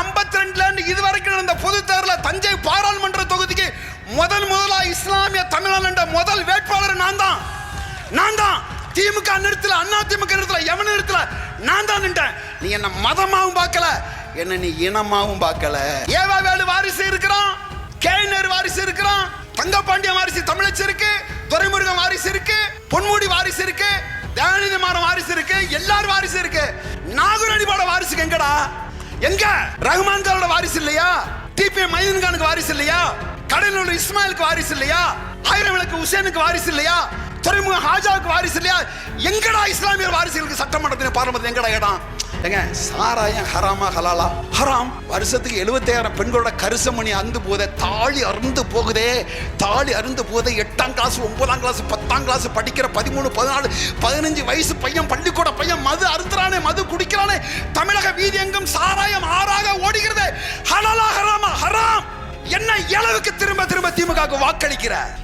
ஐம்பத்தி ரெண்டுல இருந்து இது வரைக்கும் நடந்த பொது தேர்தலில் தஞ்சை பாராளுமன்ற தொகுதிக்கு முதல் முதலா இஸ்லாமிய தமிழன் என்ற முதல் வேட்பாளர் நான் தான் நான் தான் திமுக நிறுத்தல அண்ணா திமுக நிறுத்தல எவன் நிறுத்தல நான் தான் நின்றேன். நீ என்ன மதமாவும் பார்க்கல? என்ன நீ இனமாவும் பார்க்கல? ஏவா வேலு வாரிசு இருக்கிறான். கேனர் வாரிசு இருக்கிறான். தங்கப்பாண்டிய வாரிசு தமிழச்சு இருக்கு. துரைமுருகன் வாரிசு இருக்கு. பொன்முடி வாரிசு இருக்கு. தயாநிதி மாறன் வாரிசு இருக்கு. எல்லாரும் வாரிசு இருக்கு. நாகூர் அடிபாட வாரிசுக்கு எங்கடா? எங்க? ரஹ்மான் கானோட வாரிசு இல்லையா? டிபி மைதன் கானுக்கு வாரிசு இல்லையா? கடலூர் இஸ்மாயிலுக்கு வாரிசு இல்லையா? ஆயிரம் விளக்கு ஹுசேனுக்கு வாரிசு இல்லையா? துறைமுக ஹாஜாவுக்கு வாரிசு இல்லையா? எங்கடா இஸ்லாமியர் வாரிசுகளுக்கு சட்டமன்றத்தின் பாரம்பரியம் எங்கடா இடம்? ஏங்க சாராயம் ஹராமா ஹலாலா? ஹராம். வருஷத்துக்கு எழுபத்தாயிரம் பெண்களோட கரிசமணி அந்து போதே தாலி அருந்து போகுதே. தாலி அருந்து போதே எட்டாம் கிளாஸ் ஒன்பதாம் கிளாஸ் பத்தாம் கிளாஸ் படிக்கிற பதிமூணு பதினாலு பதினஞ்சு வயசு பையன் பள்ளிக்கூட பையன் மது அருந்துறானே மது குடிக்கிறானே. தமிழக வீதி எங்கும் சாராயம் ஆறாக ஓடுகிறது. ஹலாலா ஹராமா ஹராம். என்ன இளவுக்கு திரும்ப திரும்ப திமுக வாக்களிக்கிறார்